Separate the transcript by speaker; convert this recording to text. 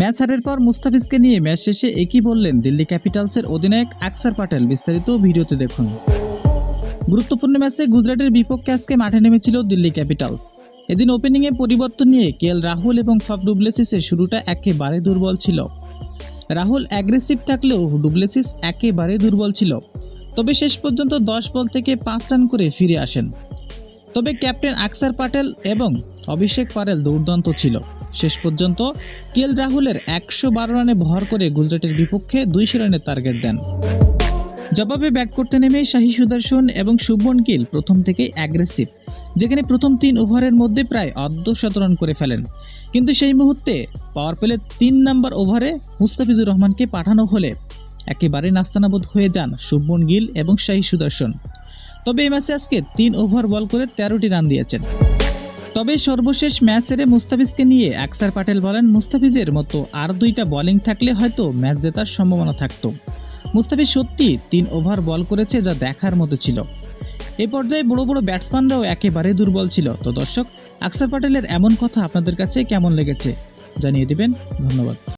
Speaker 1: Match হারের পর মুস্তাফিজকে নিয়ে ম্যাচ শেষে একই বললেন দিল্লি ক্যাপিটালসের অধিনায়ক আকসার পাটেল। বিস্তারিত ভিডিওতে দেখুন। গুরুত্বপূর্ণ ম্যাচে গুজরাটের বিপক্ষে আজকে মাঠে নেমেছিল দিল্লি ক্যাপিটালস। এদিন ওপেনিংয়ে পরিবর্তন নিয়ে কেএল রাহুল এবং ফাফ ডুবলেসিসের শুরুটা একেবারে দুর্বল ছিল। রাহুল অ্যাগ্রেসিভ থাকলেও ডুবলেসিস একেবারে দুর্বল ছিল। তবে শেষ পর্যন্ত দশ বল থেকে পাঁচ রান করে ফিরে আসেন। তবে ক্যাপ্টেন আকসার পাটেল এবং অভিষেক পারেল দুর্দান্ত ছিল। শেষ পর্যন্ত কেএল রাহুলের একশো বারো রানে ভর করে গুজরাটের বিপক্ষে দুইশো রানের টার্গেট দেন। জবাবে ব্যাট করতে নেমে শাহী সুদর্শন এবং শুভমন গিল প্রথম থেকেই অ্যাগ্রেসিভ, যেখানে প্রথম তিন ওভারের মধ্যে প্রায় অর্ধশত রান করে ফেলেন। কিন্তু সেই মুহূর্তে পাওয়ার প্লে তিন নম্বর ওভারে মুস্তাফিজুর রহমানকে পাঠানো হলে একেবারে নাস্তানাবোধ হয়ে যান শুভমন গিল এবং শাহী সুদর্শন। তবে এই ম্যাচে আজকে তিন ওভার বল করে তেরোটি রান দিয়েছেন। তবে সর্বশেষ ম্যাচ হেরে মুস্তাফিজকে নিয়ে আকসার পাটেল বলেন, মুস্তাফিজের মতো আর দুইটা বোলিং থাকলে হয়তো ম্যাচ জেতার সম্ভাবনা থাকত। মুস্তাফিজ সত্যি তিন ওভার বল করেছে যা দেখার মতো ছিল। এ পর্যায়ে বড় বড় ব্যাটসম্যানরাও একেবারে দুর্বল ছিল। তো দর্শক, আকসার পাটেলের এমন কথা আপনাদের কাছে কেমন লেগেছে জানিয়ে দেবেন। ধন্যবাদ।